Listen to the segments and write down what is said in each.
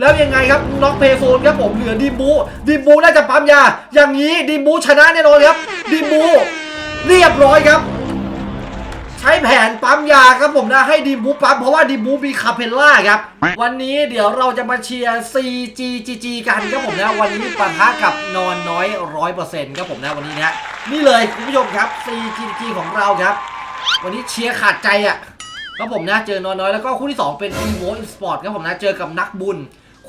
แล้วยังไงครับน็อกเพย์โซนครับผมเหลือดีมบูดีมบูน่าจะปั๊มยา อย่างนี้ดีมบูชนะแน่นอนครับดีมบูเรียบร้อยครับ ใช้แผนปั๊มยาครับผมนะให้ดีมบูปั๊มเพราะว่าดีมบูมีคาเพลล่าครับ วันนี้เดี๋ยวเราจะมาเชียร์ CGGG กันครับผมนะวันนี้ปะทะกับนอนน้อยร้อยเปอร์เซ็นต์ครับผมนะวันนี้นะนี่เลยคุณผู้ชมครับ CGGG ของเราครับ วันนี้เชียร์ขาดใจอะครับผมนะเจอนอนน้อยแล้วก็คู่ที่ 2 เป็น e v o i Sport ครับผมนะเจอกับนักบุญ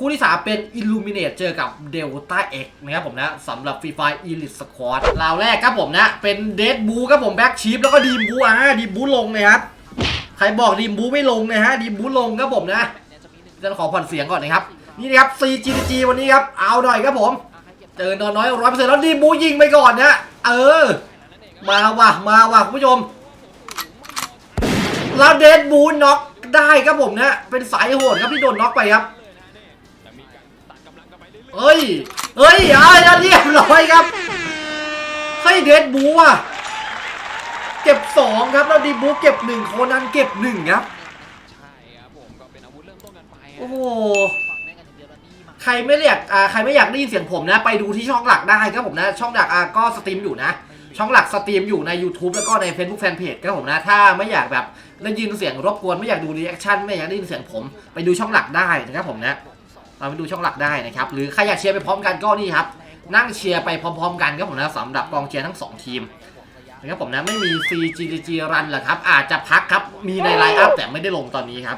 คู่ที่ 3 เป็น Illuminate เจอกับ Delta X นะครับผมนะสำหรับ Free Fire Elite Squad ราวแรกครับผมนะ เป็น Dead b o ครับผม Back Chip แล้วก็ดีมบูอะดีมบูลงนะครับ ใครบอกดีมบูไม่ลงนะฮะดีมบูลงครับผมนะจะขอผ่อนเสียงก่อนนะครับ นี่นะครับ CGG วันนี้ครับ เอาหน่อยครับผม เจอนอนน้อยร้อยเปอร์เซ็นต์แล้วดีมบูยิงไปก่อนนะเออ มาว่ะมาว่ะคุณผู้ชมแล้วเดดบูน็อกได้ครับผมนะเป็นสายโหดครับที่โดนน็อกไปครับ เฮ้ยเฮ้ยอะเรียบร้อยครับเฮ้ยเดดบูอะ เก็บสองครับ แล้วดีบูเก็บหนึ่งโคนันเก็บหนึ่งครับ ใช่ครับผมก็เป็นอาวุธเริ่มต้นกันไปโอ้โหฝั่งแม่เดียวแล้วนี่มาใครไม่อยากอ่าใครไม่อยากได้ยินเสียงผมนะ ไปดูที่ช่องหลักได้ครับผมนะ ช่องหลักอ่าก็สตรีมอยู่นะ ช่องหลักสตรีมอยู่ใน YouTube แล้วก็ใน Facebook Fanpage ครับผมนะ ถ้าไม่อยากแบบได้ยินเสียงรบกวน ไม่อยากดูรีแอคชั่น ไม่อยากได้ยินเสียงผม ไปดูช่องหลักได้นะครับผมนะ เราไปดูช่องหลักได้นะครับ หรือใครอยากเชียร์ไปพร้อมกันก็นี่ครับ นั่งเชียร์ไปพร้อมๆ กันครับผมนะสำหรับกองเชียร์ทั้งสองทีมนะครับผมนะไม่มี CGG รันหรอครับ อาจจะพักครับมีในไลน์อัพแต่ไม่ได้ลงตอนนี้ครับ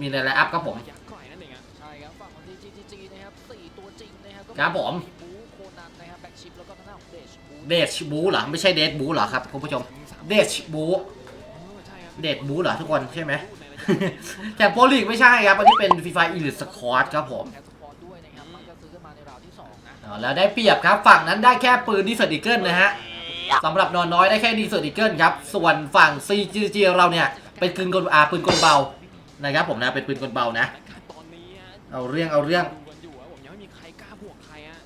มีในไลน์อัพครับผมครนั่นเองอะใช่ครับฝั่งของ GGG นะครับสี่ตัวจริงนะครับก็ผมกางด้านของเดชบูเดชบูเหรอไม่ใช่เดชบูเหรอครับคุณผู้ชมเดชบูเออใช่ครับเดชบูเหรอทุกคนใช่ไหม แต่โปรลีกไม่ใช่ครับ อันนี้เป็นฟีฟาอีลิทสควอตครับผมแท็กสปอร์ตด้วยนะครับมันก็ซื้อกันมาในราวที่สองนะอ๋อแล้วได้เปรียบครับ ฝั่งนั้นได้แค่ปืนดีเซอร์ดิเกิลนะฮะสำหรับนอนน้อยได้แค่ดีเซอร์ดิเกิลครับ ส่วนฝั่ง CGG เราเนี่ย เป็นปืนกลอาปืนกลเบานะครับผมนะเป็นปืนกลเบานะตอนนี้อะเอาเรื่องเอาเรื่องดูกันอยู่อะผมยังไม่มีใครกล้าบวกใครอะ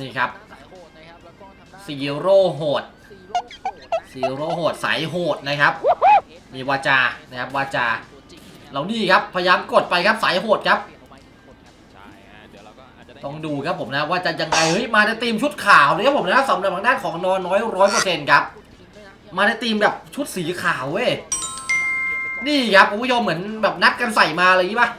นี่ครับสายโหดนะครับแล้วก็ทางด้านซีโร่โหดซีโร่โหดนะซีโร่โหดสายโหดนะครับ มีวาจานะครับวาจาเรานี่ครับพยายามกดไปครับสายโหดครับ ต้องดูครับผมนะว่าจะยังไงเฮ้ยมาในทีมชุดขาวเลยครับผมนะสำหรับทางด้านของนอนน้อยร้อยเปอร์เซ็นต์ครับ มาในทีมแบบชุดสีขาวเว้ยนี่ครับคุณผู้ชมเหมือนแบบนัดกันใส่มาอะไรอย่างงี้ป่ะ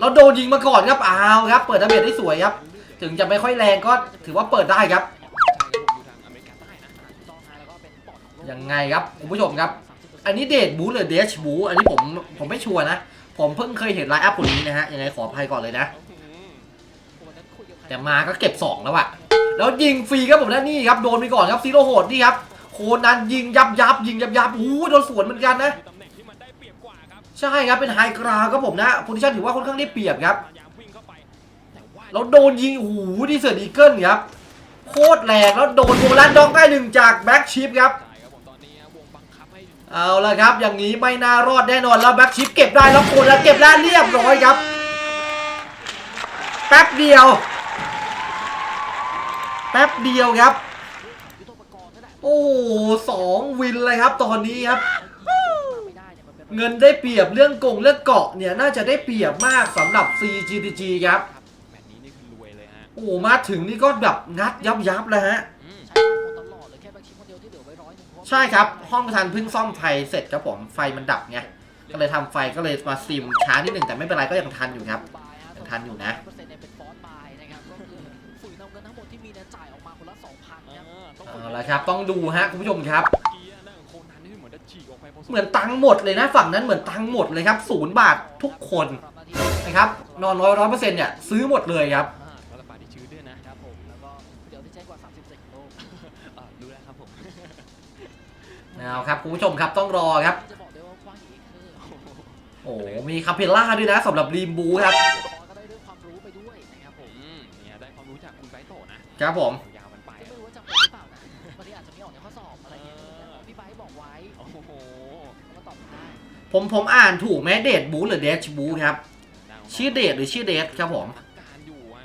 เราโดนยิงมาก่อนครับอ้าวครับ เปิดระเบียดได้สวยครับ ถึงจะไม่ค่อยแรงก็ถือว่าเปิดได้ครับยังไงครับคุณผู้ชมครับ อันนี้เดทบูหรือเดชบูอันนี้ผมผมไม่ชัวร์นะ ผมเพิ่งเคยเห็นไลน์อัพคนนี้นะฮะ ยังไงขออภัยก่อนเลยนะ แต่มาก็เก็บ 2 แล้วอะแล้วยิงฟรีครับผมนะนี่ครับ โดนไปก่อนครับซีโร่โหดนี่ครับโคนันยิงยับยับยิงยับยับโอ้โดนสวนเหมือนกันนะ ใช่ครับเป็นไฮกราวครับผมนะโพซิชันถือว่าค่อนข้างได้เปรียบครับเข้าไปแล้วโดนยิงโอ้โหดีเซอร์ดีเกิลครับโคตรแรงแล้วโดนโบลันดอกได้หนึ่งจากแบ็กชิปครับ เอาละครับ อย่างนี้ไม่น่ารอดแน่นอนแล้วแบ็กชิปเก็บได้แล้วโคนแล้วเก็บได้เรียบร้อยครับ แป๊บเดียว แป๊บเดียวครับ โอ้สองวินเลยครับตอนนี้ครับ เงินได้เปรียบเรื่องกงเรื่องเกาะเนี่ยน่าจะได้เปรียบมากสำหรับ CGTG ครับแมตช์นี้นี่คือรวยเลยฮะโอ้มาถึงนี่ก็แบบงัดยับยับแล้วฮะ ใช่ครับ ห้องทันเพิ่งซ่อมไฟเสร็จครับผมไฟมันดับไงก็เลยทำไฟก็เลยมาซิมช้านิดหนึ่งแต่ไม่เป็นไรก็ยังทันอยู่ครับยังทันอยู่นะเอายนะครับก็คือฝืนเอาเงินทั้งหมดที่มีเนี่ยจ่ายออกมาคนละครับ ต้องดูฮะคุณผู้ชมครับ เหมือนตังค์หมดเลยนะฝั่งนั้นเหมือนตังค์หมดเลยครับศูนย์บาททุกคนนาทีนี้นะครับนอนร้อยร้อยเปอร์เซ็นต์เนี่ยซื้อหมดเลยครับ เอาครับคุณผู้ชมครับต้องรอครับจะบอกได้ว่ากว้างอย่างนี้คือโอ้โหมีคาเพลล่าด้วยนะสำหรับรีมบูครับขอก็ได้เรื่องความรู้ไปด้วยนะครับผมอืมเนี่ยได้ความรู้จากคุณไบโตะนะครับผมยาวมันไปก็ไม่รู้ว่าจำเป็นหรือเปล่านะบางทีอาจจะไม่ออกในข้อสอบอะไรอย่างเงี้ยพี่ไบร์ทบอกไว้โอ้โหแล้วก็ตอบได้ผมผมอ่านถูกไหมเดทบูหรือเดชบูครับได้ของชื่อเดทหรือชื่อเดทครับผมการอยู่อะ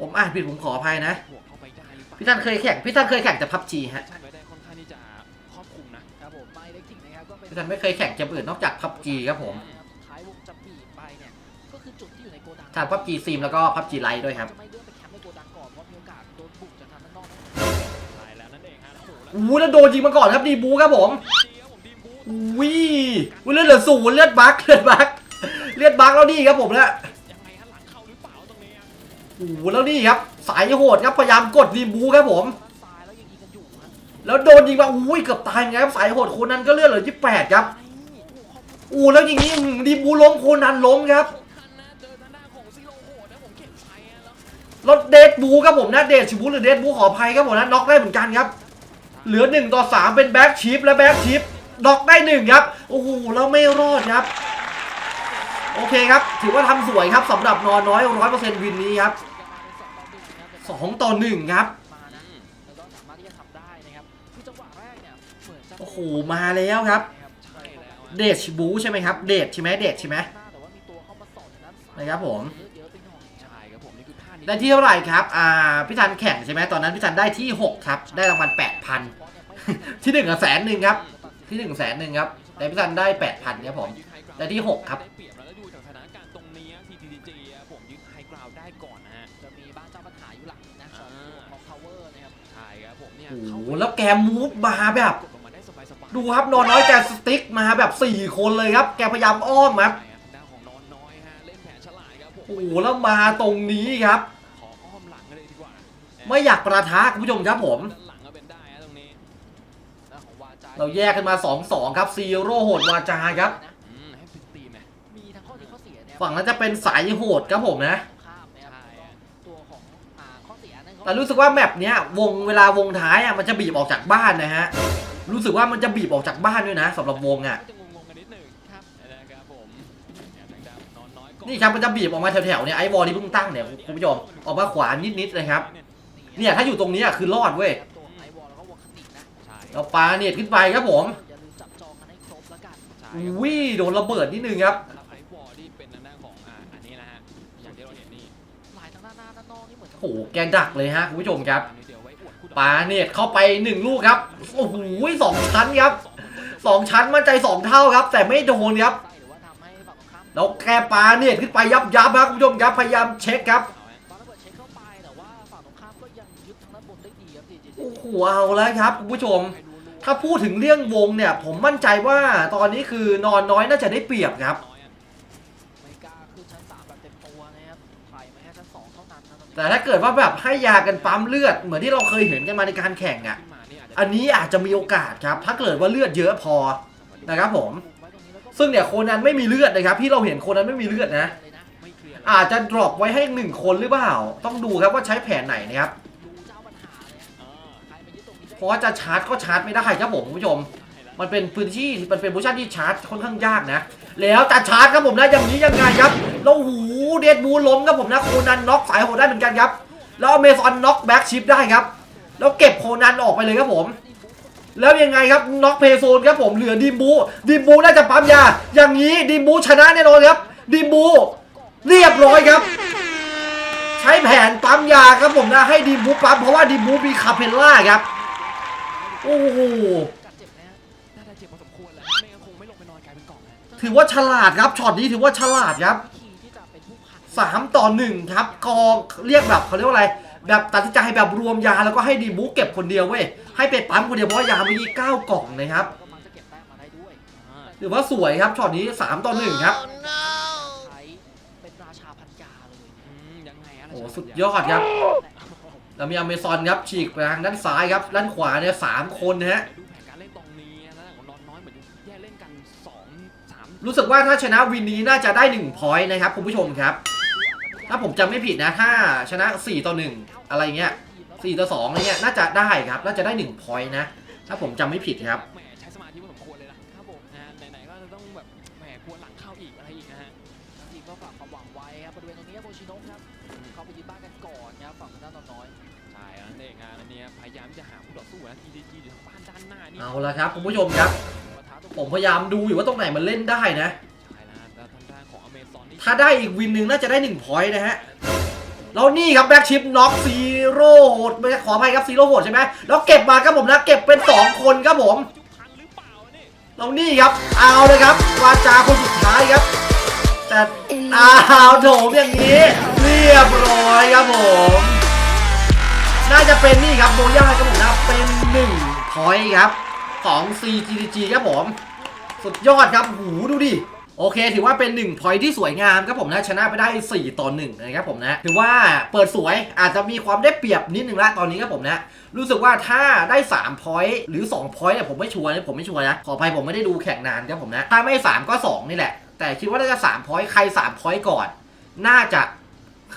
ผมอ่านผิดผมขออภัยนะบวกเข้าไปได้หรือเปล่าพี่ท่านเคยแข่งพี่ท่านเคยแข่งแต่พับจีฮะ ครับก็เป็นพี่ท่านไม่เคยแข่งเกมอื่นนอกจากพับจีครับผมนะครับสุดท้ายวงจะบีบไปเนี่ยก็คือจุดที่อยู่ในโกดังทางพับจีซีมแล้วก็พับจีไลท์ด้วยครับจะไม่เลือกไปแคมป์ในโกดังก่อนเพราะมีโอกาสโดนบุกจากทางด้านนอกนะใช่แล้วนั่นเองฮะโอ้โหแล้วอู้แล้วโดนยิงมาก่อนครับดีบูครับผมดีครับผมดีมบูวิวเลือดเหลือศูนย์เลือดบักเลือดบักเลือดบักแล้วนี่ครับผมนะยังไงฮะหลังเข้าหรือเปล่าตรงนี้อะโอ้โหแล้วนี่ครับสายโหดครับพยายามกดดีบูครับผม แล้วโดนยิงมาอุ้ยเกือบตายไงครับสายโหดโคนนั้นก็เลือดเหลือยี่แปดครับอู้แล้วอย่างนี้ดีบูล้มโคนันล้มครับทันนะเดดบูครับผมนะเดดชิบูหรือเดดบูขออภัยครับผมนะน็อกได้เหมือนกันครับ เหลือหนึ่งต่อสามเป็นแบ็กชิปและแบ็กชิปน็อกได้หนึ่งครับโอ้โหแล้วไม่รอดครับ โอเคครับ ถือว่าทำสวยครับสำหรับนอนน้อยร้อยเปอร์เซ็นต์วินนี้ครับสองต่อหนึ่งครับ โอ้โหมาแล้วครับใช่แล้วอะเดดชิบูใช่ไหมครับ เดดใช่ไหมเดดใช่ไหมแต่ว่ามีตัวเข้ามาสอดจากด้านซ้ายนะครับผมเยอะๆไปหน่อยใช่ครับผมนี่คือพลาดนิดได้ที่เท่าไหร่ครับอ่าพี่ทันแข่งใช่ไหมตอนนั้นพี่ทันได้ที่หกครับ ได้รางวัลแปดพันที่หนึ่งอะแสนหนึ่งครับ ที่หนึ่งแสนหนึ่งครับแต่พี่ทันได้แปดพันครับผมยึดไฮกราวด์ได้ที่หกครับ หเข้าไปแล้วแกมูฟมาแบบ ดูครับนอนน้อยแกสติ๊กมาแบบ 4 คนเลยครับ แกพยายามอ้อมครับโอ้โหแล้วมาตรงนี้ครับ ไม่อยากประทะคุณผู้ชมครับผม เราแยกกันมา 2-2 ครับซีโร่โหดวาจาครับ ฝั่งนั้นจะเป็นสายโหดครับผมนะ แต่รู้สึกว่าแมปเนี้ยวงเวลาวงท้ายอะมันจะบีบออกจากบ้านนะฮะ รู้สึกว่ามันจะบีบออกจากบ้านด้วยนะสำหรับวงอะก็จะงงๆกันนิดหนึงครับนะครับผมเนี่ยทางด้านนอนน้อยก็นี่ครับมันจะบีบออกมาแถวๆเนี่ยไอ้บอลที่เพิ่งตั้งเนี่ยคุณผู้ชมออกมาขวานิดๆเลยครับ เนี่ยถ้าอยู่ตรงนี้อะคือรอดเว้ยตัวไอวอลแล้วก็วอลคตินะใช่เราปาเน็ตขึ้นไปครับผมอย่าลืมจับจองกันให้ครบแล้วกันใช่ครับ วิโดนระเบิดนิดนึงครับสำหรับ หมือนจะโอ้แกดักเลยฮะคุณผู้ชมครับปาเน็ตเข้าไปหนึ่งลูกครับโอ้โหสองชั้นครับสองชั้นมั่นใจสองเท่าครับ แต่ไม่โดนครับไส้หรือว่าแล้วแกปาเน็ตขึ้นไปยับยับครับคุณผู้ชมครับพยายามเช็คครับโอ้โหเอาแล้วครับคุณผู้ชม ถ้าพูดถึงเรื่องวงเนี่ย ผมมั่นใจว่าตอนนี้คือนอนน้อยน่าจะได้เปรียบครับ แต่ถ้าเกิดว่าแบบให้ยากันปั๊มเลือดเหมือนที่เราเคยเห็นกันมาในการแข่งอะ อันนี้อาจจะมีโอกาสครับ ถ้าเกิดว่าเลือดเยอะพอนะครับผมไว้ตรงนี้แล้วก็ซึ่งเนี่ยโคนันไม่มีเลือดนะครับที่เราเห็นโคนันไม่มีเลือดนะเลยนะไม่เคลียร์อาจจะดรอปไว้ให้หนึ่งคนหรือเปล่า ต้องดูครับว่าใช้แผนไหนนะครับดูเจ้าปัญหาเลยฮะเออใครมายึดตรงนี้ได้เพราะว่าจะชาร์จก็ชาร์จไม่ได้ครับผมคุณผู้ชม มันเป็นพื้นที่มันเป็นโพชั่นที่ชาร์จค่อนข้างยากนะ แล้วจะชาร์จครับผมนะอย่างนี้ยังไงครับแล้วหูเดดบูล้มครับผมนะโคนันน็อกสายโหดได้เหมือนกันครับแล้วเมซอนน็อกแบ็กชิปได้ครับแล้วเก็บโคนันออกไปเลยครับผม แล้วยังไงครับน็อกเพโซนครับผมเหลือดีมบูดีมบูน่าจะปั๊มยา อย่างนี้ดีมบูชนะแน่นอนครับดีมบูเรียบร้อยครับ ใช้แผนปั๊มยาครับผมนะให้ดีมบูปั๊มเพราะว่าดีมบูมีคาเพลล่าครับโอ้โห ถือว่าฉลาดครับช็อตนี้ถือว่าฉลาดครับวิธีที่จะเป็นผู้พันสามต่อหนึ่งครับกองเรียกแบบเขาเรียกว่าอะไร แบบตัดสินใจแบบรวมยาแล้วก็ให้ดีบูเก็บคนเดียวเว้ยให้ไปปั๊มคนเดียวเพราะว่ายามีเก้ากล่องนะครับก็มักจะเก็บแต้มมาได้ด้วยอ่าถือว่าสวยครับช็อตนี้สามต่อหนึ่งครับใช้เป็นราชาพันยาเลยอืมยังไงอะโอ้สุดยอดครับเรามีอเมซอนครับฉีกไปทางด้านซ้ายครับด้านขวาเนี่ยสามคนนะฮะ รู้สึกว่าถ้าชนะวินนี้น่าจะได้1พอยต์นะครับคุณผู้ชมครับ ถ้าผมจำไม่ผิดนะถ้าชนะ 4 ต่อ 1 อะไรเงี้ย4ต่อ2อะไรเงี้ยน่าจะได้ครับน่าจะได้1พอยต์นะ ถ้าผมจำไม่ผิดครับแหมใช้สมาธิพอสมควรเลยนะครับผมนะไหนๆก็จะต้องแบบแหมควรหลังเข้าอีกอะไรอีกนะฮะทั้งทีมก็ฝากความหวังไว้ครับบริเวณตรงนี้โมชิโนะครับเข้าไปยึดบ้านกันก่อนนะครับฝั่งด้านนอนน้อยใช่แล้วนั่นเองฮะอันเนี้ยพยายามที่จะหาผู้ต่อสู้นะ TDG อยู่ทางบ้านด้านหน้านี่เอาละครับคุณผู้ชมครับปะทะตรง ผมพยายามดูอยู่ว่าตรงไหนมันเล่นได้นะใช่แล้วแล้วทางด้านของอเมซอนนี่ถ้าได้อีกวินหนึ่งน่าจะได้1พอยต์นะฮะแล้วนี่ครับแบ็กชิปน็อกซีโร่โหดไม่ใช่ขออภัยครับซีโร่โหดใช่ไหมแล้วเก็บมาครับผมนะเก็บเป็น 2 คนครับผมยุคพังหรือเปล่าเนี่ยแล้วนี่ครับเอาเลยครับวาจาคนสุดท้ายครับ แต่อ้าวโถมอย่างนี้ เรียบร้อยครับผม น่าจะเป็นนี่ครับโบย่าครับผมนะเป็นหนึ่งพอยต์ครับ ของ CGG ครับผม สุดยอดครับหูดูดิโอเค ถือว่าเป็น1พอยที่สวยงามครับผมนะชนะไปได้ 4 ต่อ 1 นะครับผมนะถือว่าเปิดสวยอาจจะมีความได้เปรียบนิดนึงละตอนนี้ครับผมนะ รู้สึกว่าถ้าได้3พอยต์หรือ2พอยต์เนี่ยผมไม่ชัวร์นะผมไม่ชัวร์นะ ขออภัยผมไม่ได้ดูแข่งนานครับผมนะ ถ้าไม่ 3 ก็ 2 นี่แหละ แต่คิดว่าน่าจะ3พอยต์ใคร3พอยต์ก่อน น่าจะ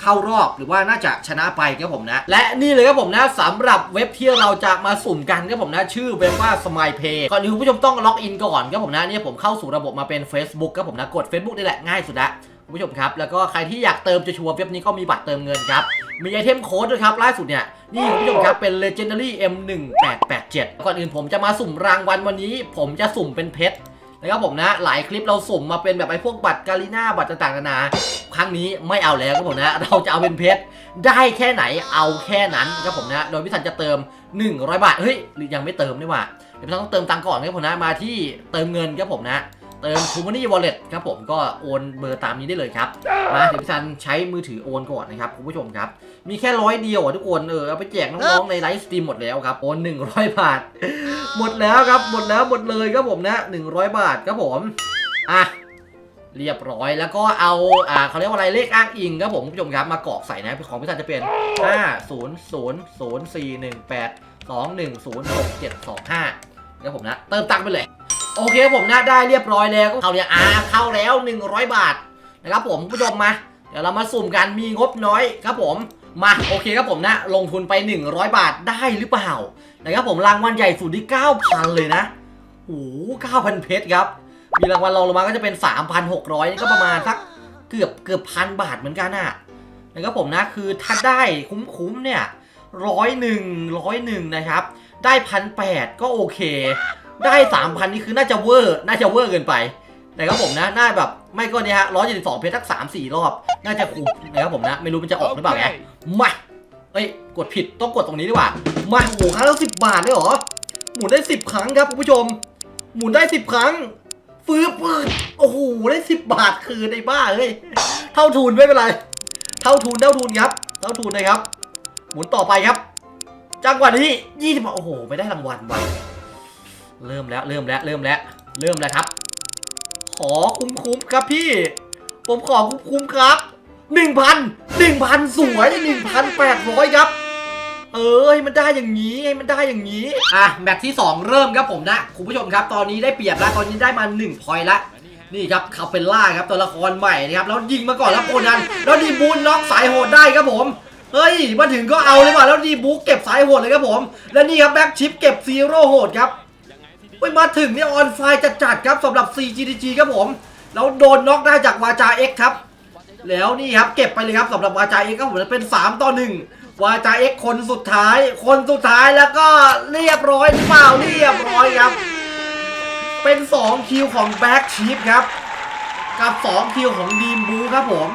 เข้ารอบหรือว่าน่าจะชนะไปครับผมนะ และนี่เลยครับผมนะสำหรับเว็บที่เราจะมาสุ่มกันครับผมนะ ชื่อเว็บว่า Smile Pay ก่อนอื่นคุณผู้ชมต้องล็อกอินก่อนครับผมนะเนี่ยผมเข้าสู่ระบบมาเป็น Facebook ครับผมนะกด Facebook นี่แหละง่ายสุดละคุณผู้ชมครับ แล้วก็ใครที่อยากเติมจะชัวร์เว็บนี้ก็มีบัตรเติมเงินครับ มีไอเทมโค้ดด้วยครับ ล่าสุดเนี่ย นี่คุณผู้ชมครับ เป็น Legendary M1887 ก่อนอื่นผมจะมาสุ่มรางวัลวันนี้ ผมจะสุ่มเป็นเพชร นะครับผมนะหลายคลิปเราสุ่มมาเป็นแบบไอ้พวกบัตรกาลิน่าบัตรต่างๆนานาครั้งนี้ไม่เอาแล้วครับผมนะเราจะเอาเป็นเพชรได้แค่ไหนเอาแค่นั้นครับผมนะโดยพี่สันจะเติม 100 บาทเฮ้ยหรือยังไม่เติมนี่หว่าเดี๋ยวพี่สันต้องเติมตังก่อนครับผมนะมาที่เติมเงินครับผมนะ เติม t ูม o นี่วอลเล็ตครับผมก็โอนเบอร์ตามนี้ได้เลยครับมาเดี๋ยวพี่สันใช้มือถือโอนก่อนนะครับคุณผู้ชมครับ มีแค่ร้อยเดียวอะทุกคนเออเอาไปแจกน้องๆในไลฟ์สตรีมหมดแล้วครับโอน100 บาท หมดแล้วครับหมดแล้วหมดเลยครับผมนะ 100 บาทครับผมอะเรียบร้อยแล้วก็เอาอ่าเขาเรียกว่าอะไรเลขอ้างอิงครับผมคุณผู้ชมครับมากรอกใส่นะของพี่ธันจะเป็น 5 0 0 0 4 1 8 2 1 0 6 7 2 5ครับผมนะ เติมตังค์ไปเลย โอเคครับผมนะได้เรียบร้อยแล้วเข้าเนี่ยอ่าเข้าแล้ว 100 บาทนะครับผมผู้ชมมาเดี๋ยวเรามาสุ่มกันมีงบน้อยครับผมมาโอเคครับผมนะลงทุนไป 100 บาทได้หรือเปล่านะครับผมรางวัลใหญ่สุดที่ 9,000 เลยนะโอ้โห9,000เพชรครับ มีรางวัลรองลงมาก็จะเป็น 3,600นี่ก็ประมาณสักเกือบเกือบพันบาทเหมือนกันน่ะนะครับผมนะคือถ้าได้คุ้มๆเนี่ยร้อยหนึ่งร้อยหนึ่งนะครับ ได้พันแปดก็โอเค ได้สามพันนี่คือน่าจะเวอร์น่าจะเวอร์เกินไปนะครับผมนะน่าแบบไม่ก็เนี่ยฮะร้อยเจ็ดสิบสองเพชรสักสามสี่รอบ น่าจะคุ้มนะครับผมนะ ไม่รู้มันจะออกหรือเปล่าไงมาเอ้ยกดผิดต้องกดตรงนี้ดีกว่ามาโอ้โหครั้งละสิบบาทเลยเหรอหมุนได้สิบครั้งครับคุณผู้ชม หมุนได้สิบครั้งฟื้นปืนโอ้โหได้สิบบาทคืนในบ้าเฮ้ยเท่าทุนไม่เป็นไร เท่าทุนเท่าทุนครับ เท่าทุนนะครับ หมุนต่อไปครับจังหวะนี้ยี่สิบโอ้โห ไม่ได้รางวัลว่ะ เริ่มแล้วเริ่มแล้วเริ่มแล้วเริ่มแล้วครับ ขอคุ้มคุ้มครับพี่ ผมขอคุ้มคุ้มครับหนึ่งพันหนึ่งพันสวยหนึ่งพันแปดร้อยครับ เออให้มันได้อย่างนี้ให้มันได้อย่างนี้อะแมตช์ที่ 2 เริ่มครับผมนะคุณผู้ชมครับ ตอนนี้ได้เปรียบแล้วตอนนี้ได้มา1พอยต์ละนี่ครับคาเปลล่าครับตัวละครใหม่นะครับแล้วยิงมาก่อนแล้วโคนันแล้วดีบูนน็อกสายโหดได้ครับผมเฮ้ยมาถึงก็เอาเลยว่ะแล้วดีบูเก็บสายโหดเลยครับผม และนี่ครับแบ็กชิปเก็บซีโร่โหดครับ เฮ้ยมาถึงนี่ออนไฟจัดๆครับสำหรับ CGDG ครับผม แล้วโดนน็อกได้จากวาจาเอ็กครับ แล้วนี่ครับเก็บไปเลยครับสำหรับวาจาเอ็กครับผมเป็น 3 ต่อ 1 วาจาเอ็กคนสุดท้าย คนสุดท้ายแล้วก็เรียบร้อยหรือเปล่าเรียบร้อยครับ เป็น 2 คิวของแบ็กชีฟครับ กับ 2 คิวของดีมบูครับผม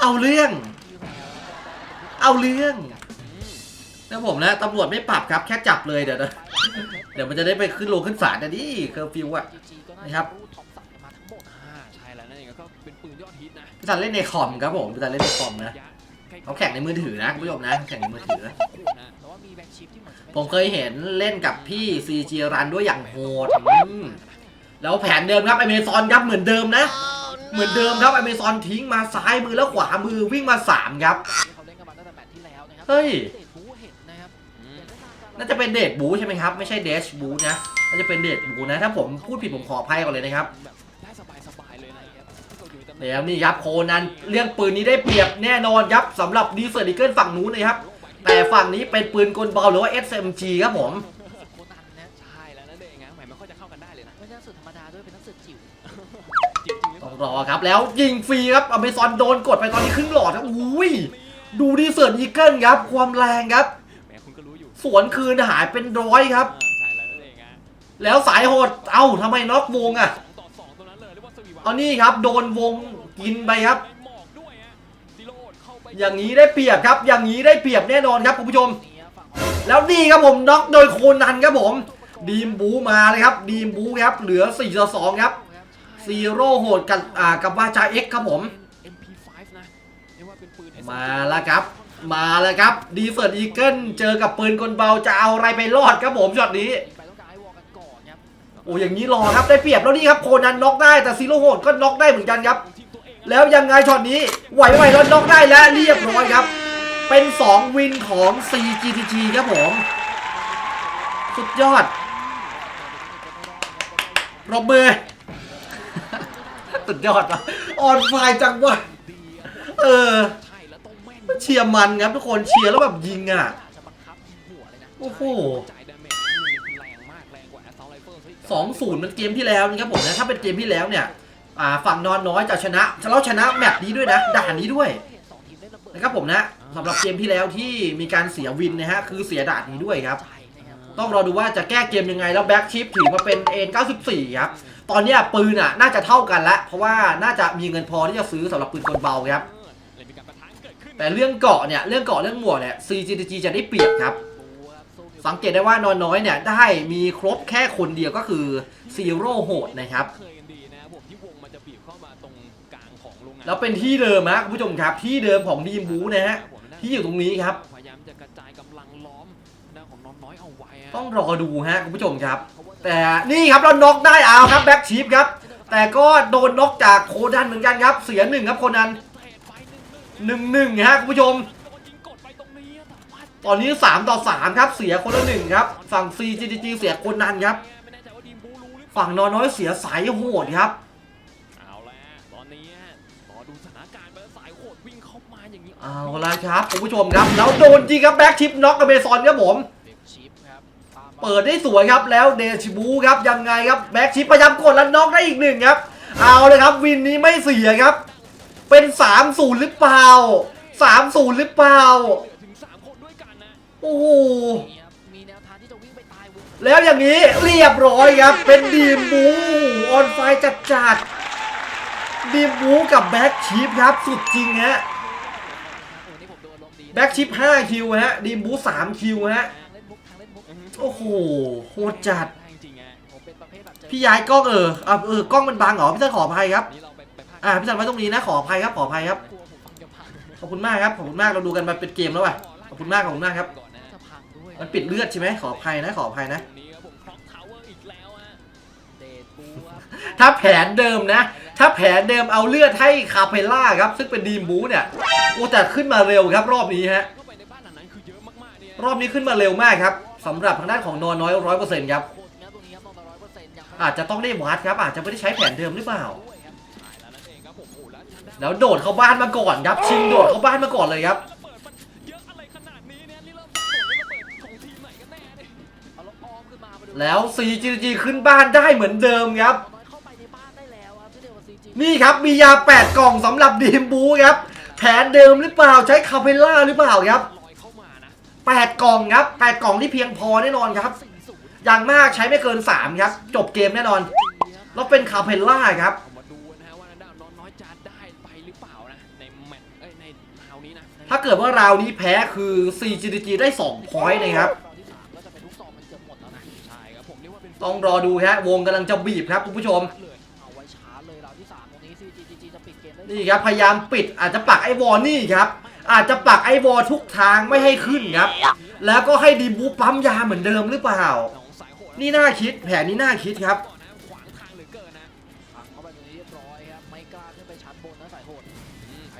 เอาเรื่อง เอาเรื่อง นะผมนะตำรวจไม่ปรับครับแค่จับเลยเดี๋ยวนะเดี๋ยวมันจะได้ไปขึ้นลงขึ้นศาลนะดิเคอร์ฟิวอะจีก็น่านะครับจะรูดท็อปสามมาทั้งหมดอ่าใช่แล้วนั่นเองก็เป็นปืนยอดฮิตนะพี่ตันเล่นในคอมครับผมพี่ตันเล่นในคอมนะยะใกล้ๆเขาแข่งในมือถือนะคุณผู้ชมนะแข่งในมือถือนะ แต่ว่ามีแบ็กชิปที่เหมือนจะไผมเคยเห็นเล่นกับพี่ CG รันด้วยอย่างโหดอืมแล้วแผนเดิมครับอเมซอนครับเหมือนเดิมนะ เหมือนเดิมครับอเมซอนทิ้งมาซ้ายมือแล้วขวามือวิ่งมา3ครับ ที่เขาเล่นกันมาตั้งแต่แมตช์ที่แล้วนะครัเฮ้ยเดช นได้ตามการน่าจะเป็นเดทบูใช่ไหมครับ ไม่ใช่เดชบูนะ น่าจะเป็นเดทบูนะ ถ้าผมพูดผิดผมขออภัยก่อนเลยนะครับแบบได้สบายๆเลยนะครับที่เขาอยู่ในตำแหน่งเดี๋ยวนี่ครับโคนันเรื่องปืนนี้ได้เปรียบแน่นอนครับสำหรับดีเซอร์ดิเกิลฝั่งนู้นนะครับ แต่ฝั่งนี้เป็นปืนกลเบาหรือว่า SMG ครับผมโคนันนะใช่แล้วนั่นเองนะแหมไม่ค่อยจะเข้ากันได้เลยนะไม่ใช่นักสืบธรรมดาด้วยเป็นนักสืบจิ๋วจริงๆหรือเปต้ล่าองรอครับแล้วยิงฟรีครับอเมซอนโดนกดไปตอนนี้ครึ่งหลอดครับอุ้ยดูดีเซอร์ดิเกิลครับ ความแรงครับ สวนคืนหายเป็นร้อยครับอ่าใช่แล้วนั่นเองนะแล้วสายโหด เอ้าทำไมน็อกวงอะ สองต่อสองตรงนั้นเลยเรียกว่าสวีวะเอานี่ครับ โดนวงกินไปครับมีหมอกด้วยฮะซิโรดเข้าไปอย่างนี้ได้เปรียบครับ อย่างนี้ได้เปรียบแน่นอนครับคุณผู้ชมนี่ฝั่งของแล้วนี่ครับผมน็อกโดยโคนันครับผม ดีมบูมาเลยครับ ดีมบูครับ เหลือ4ต่อ2ครับ ซีโร่โหดกับอ่ากับวาจาเอ็กครับผม MP5 นะเรียกว่าเป็นปืน SMG มาแล้วครับ มาแล้วครับดีเฟิร์ดอีเกิลเจอกับปืนกลเบาจะเอาอะไรไปรอดครับผมช็อตนี้ไปต้องการให้วอลกันก่อนครับโอ้อย่างนี้รอครับได้เปรียบแล้วนี่ครับโคนันน็อกได้แต่ซีโร่โหดก็น็อกได้เหมือนกันครับ แล้วยังไงช็อตนี้ไหวไหมแล้วน็อกได้และเรียบร้อยครับ เป็น 2 วินของ CGTG ครับผม สุดยอดรบมือสุดยอดอะออนไฟจังวะเออ ม่นเชียร์มันครับทุกคนเชียร์แล้วแบบยิงอะจะโอ้โห สองศูนย์มันเกมที่แล้วนะครับผมนะถ้าเป็นเกมที่แล้วเนี่ยฝั่งนอนน้อยจะชนะแล้วชนะแมตช์นี้ด้วยนะด่านนี้ด้วยนะครับผมนะสำหรับเกมที่แล้วที่มีการเสียวินนะฮะคือเสียด่านนี้ด้วยครับ ต้องรอดูว่าจะแก้เกมยังไงแล้วแบ็กชิปถือมาเป็นเอ็น94ครับตอนนี้ปืนอะน่าจะเท่ากันละเพราะว่าน่าจะมีเงินพอที่จะซื้อสำหรับปืนกลเบาครับ แต่เรื่องเกาะเนี่ยเรื่องเกาะเรื่องหมวกเนี่ย CGTG จะได้เปรียบครับบูครับสู้อยู่สังเกตได้ว่านอนน้อยเนี่ยได้มีครบแค่คนเดียวก็คือซีโร่โหดนะครับเคยกันดีนะครับผมที่วงมันจะบีบเข้ามาตรงกลางของโรงงานแล้วเป็นที่เดิมฮะคุณผู้ชมครับ ที่เดิมของดีมบูนะฮะที่อยู่ตรงนี้ครับพยายามจะกระจายกำลังล้อมหน้าของน้องน้อยเอาไว้ะต้องรอดูฮะคุณผู้ชมครับ แต่นี่ครับเราน็อกได้เอาครับแบ็กชิปครับแต่ก็โดนน็อกจากโคดันเหมือนกันครับ เสียหนึ่งครับโคดันเทรดไป หนึ่งหนึ่งหนึ่งหนึ่งฮะคุณผู้ชมโดนยิงกดไปตรงนี้อะแต่ว่าตอนนี้ 3 ต่อ 3 ครับ เสียคนละหนึ่งครับ ฝั่ง CGG เสียคนนั้นครับไม่แน่ใจว่าดีมบูรู้หรือเปล่าฝั่งนอนน้อยเสียสายโหดครับเอาแล้วตอนนี้รอดูสถานการณ์ไปแล้วสายโหดวิ่งเข้ามาอย่างนี้เอาละครับคุณผู้ชมครับแล้วโดนจริงครับแบ็กชิปน็อกกับเมซอนครับผมเด็กชิปครับตามมาเปิดได้สวยครับแล้วเดชิบูครับยังไงครับแบ็กชิปพยายามกดแล้วน็อกได้อีกหนึ่งครับ เอาเลยครับวินนี้ไม่เสียครับ เป็น3-0หรือเปล่า3-0หรือเปล่า ถึงสามคนด้วยกันนะโอ้โห นี่ครับมีแนวทางที่จะวิ่งไปตายวงแล้วอย่างนี้เรียบร้อยครับ เป็นดีมบูออนไฟจัดจัดๆดีมบูกับแบ็กชิปครับ สุดจริงฮะโอ้นี่ผมโดนลมดีนะแบ็กชิป5คิวฮะดีมบู3คิวฮะ ทางเล่นมุกทางเล่นมุกโอ้โหโหดจัดได้จริงๆอะผมเป็นประเภทแบบเจอพี่ย้ายกล้องเอออะเออกล้องมันบังเหรอพี่ท่านขออภัยครับ นี่เรา อ่าพี่ท่านไว้ตรงนี้นะขออภัยครับขออภัยครับกลัวผมฟังจะพังขอบคุณมากครับขอบคุณมากเราดูกันมาเป็นเกมแล้วว่ะขอบคุณมากขอบคุณมากครับ ก่อนนะจะพังด้วยมันปิดเลือดใช่ไหมขออภัยนะขออภัยนะ ตรงนี้ครับผมคล็อกทาวเวอร์อีกแล้วฮะเดดบูครับถ้าแผนเดิมนะ ถ้าแผนเดิมเอาเลือดให้คาเพล่าครับ ซึ่งเป็นดีมบูเนี่ยโอ้แต่ขึ้นมาเร็วครับ รอบนี้ฮะ เข้าไปในบ้านหลังนั้นคือเยอะมากๆเนี่ยรอบนี้ขึ้นมาเร็วมากครับสำหรับทางด้านของนอนน้อยร้อยเปอร์เซ็นต์ครับคนครับตรงนี้ครับนอนร้อยเปอร์เซ็นต์ยังไม่อาจจะต้องได้วัดครับ อาจจะไม่ได้ใช้แผนเดิมหรือเปล่า ด้วย แล้วทางด้านแล้วโดดเข้าบ้านมาก่อนครับ ชิงโดดเข้าบ้านมาก่อนเลยครับระเบิดมันเยอะอะไรขนาดนี้เนี่ยนี่เริ่มสับสนเลยระเบิดของทีมไหนกันแน่เนี่ยเอาล็อกออมขึ้นมามาดูแล้ว CGG ขึ้นบ้านได้เหมือนเดิมครับน้อยเข้าไปในบ้านได้แล้วครับที่เดียวกับซีจีนี่ครับมียา 8 กล่องสำหรับดีมบูครับแผนเดิมหรือเปล่าใช้คาเพล่าหรือเปล่าครับลอยเข้ามานะ8กล่องครับ 8 กล่องที่เพียงพอแน่นอนครับสี่ศูนย์อย่างมากใช้ไม่เกิน 3 ครับ จบเกมแน่นอน แล้วเป็นคาเพล่าครับ ถ้าเกิดว่าราวนี้แพ้คือ CGG ได้2พอยต์นะครับตอนที่สามก็จะเป็นลูกซองมันเกือบหมดแล้วนะใช่ครับผมเรียกว่าเป็นต้องรอดูฮะวงกำลังจะบีบครับคุณผู้ชมเลยเอาไว้ช้าเลยราวที่สามตรงนี้ซีจีจีจะปิดเกมได้นี่ครับพยายามปิดอาจจะปักไอ้วอลนี่ครับ อาจจะปักไอ้วอลทุกทางไม่ให้ขึ้นครับ แล้วก็ให้ดีบูปั๊มยาเหมือนเดิมหรือเปล่าน้องสายโหดนี่น่าคิดแผนนี้น่าคิดครับ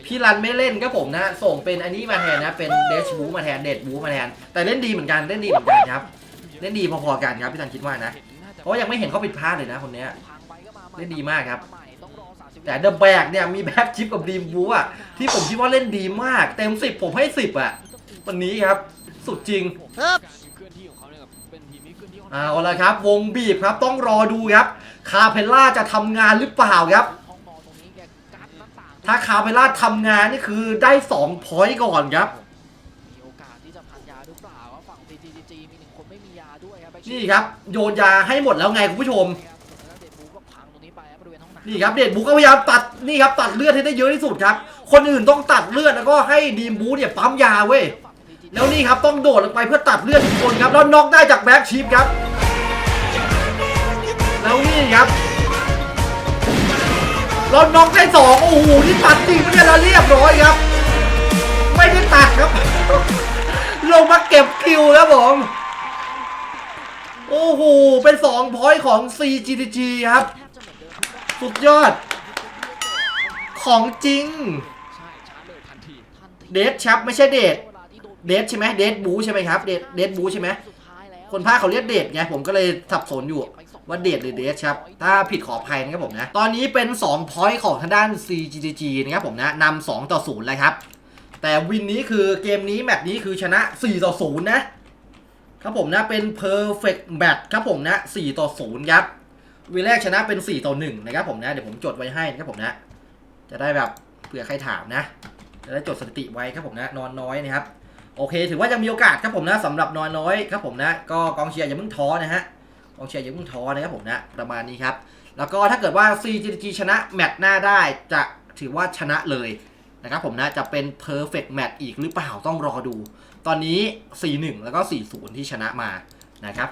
พี่รันไม่เล่นก็ผมนะส่งเป็นอันนี้มาแทนนะ เป็นเดชบูมาแทนเดดบูมาแทน แต่เล่นดีเหมือนกันเล่นดีเหมือนกันครับ เล่นดีพอๆกันครับพี่ตันคิดว่านะเห็น่จเพราะว่ายังไม่เห็นเขาผิดพลาดเลยนะคนเนี้ยพังไปก็มาใหม่เล่นดีมากครับใหม่ต้องรอ30แต่เดอะแบกเนี่ยมีแบ็คชิปกับดีมบูอะที่ผมคิดว่าเล่นดีมาก เต็ม10ผมให้10อะวันนี้ครับ สุดจริงการเคลื่อนที่ของเขาเนี่ยกับเป็นทีมที่เคลื่อนที่ค่อนข้างเอาละครับ วงบีบครับต้องรอดูครับ คาเพล่าจะทำงานหรือเปล่าครับ ถ้าคาเพล่าทำงานนี่คือได้2พอยต์ก่อนครับ มีโอกาสที่จะพันยาหรือเปล่าว่าฝั่ง CGG มีหนึ่งคนไม่มียาด้วยครับนี่ครับ โยนยาให้หมดแล้วไงคุณผู้ชมแล้วเดบูก็พังตรงนี้ไปครับบริเวณห้องน้ำนี่ครับเดดบูก็พยายามตัดนี่ครับตัดเลือดให้ได้เยอะที่สุดครับ คนอื่นต้องตัดเลือดแล้วก็ให้ดีมบูเนี่ยปั๊มยาเว้ยแล้วนี่ครับต้องโดดลงไปเพื่อตัดเลือดทุกคนครับ แล้วน็อกได้จากแบ็กชิปครับ แล้วนี่ครับ เราน็อกได้สองโอ้โหนี่ตัดจริงไม่ใช่เราเรียบร้อยครับ ไม่ได้ตัดครับ ลงมาเก็บคิวครับผมโอ้โหเป็นสองพอยต์ของ CGTG ครับแทบจะเหมือนเดิมทุกรอบสุดยอด ของจริง เดทชับไม่ใช่เดทเดทใช่ไหมเดทบูใช่ไหมครับ เดทเดทบูใช่ไหมคนภาคเขาเรียกเดทไงผมก็เลยสับสนอยู่ ว่าเดทหรือเดทครับ ถ้าผิดขออภัยนะครับผมนะ ตอนนี้เป็น2 point ของทางด้าน CGG นะครับผมนะนำ2ต่อ0เลยครับ แต่วินนี้คือเกมนี้แมตช์นี้คือชนะ 4 ต่อ 0 นะครับผมนะเป็น perfect match ครับผมนะ 4 ต่อ 0 ครับวินแรกชนะเป็น 4 ต่อ 1 นะครับผมนะ เดี๋ยวผมจดไว้ให้นะครับผมนะ จะได้แบบเผื่อใครถามนะ จะได้จดสถิติไว้ครับผมนะ นอนน้อยนะครับ โอเค ถือว่ายังมีโอกาสครับผมนะสำหรับนอนน้อยครับผมนะ ก็กองเชียร์อย่าเพิ่งท้อนะฮะ กองเชียร์อย่าเพิ่งท้อนะครับผมนะประมาณนี้ครับ แล้วก็ถ้าเกิดว่า CGG ชนะแมตช์หน้าได้จะถือว่าชนะเลยนะครับผมนะจะเป็น perfect match อีกหรือเปล่าต้องรอดู ตอนนี้ 4-1 แล้วก็ 4-0 ที่ชนะมานะครับ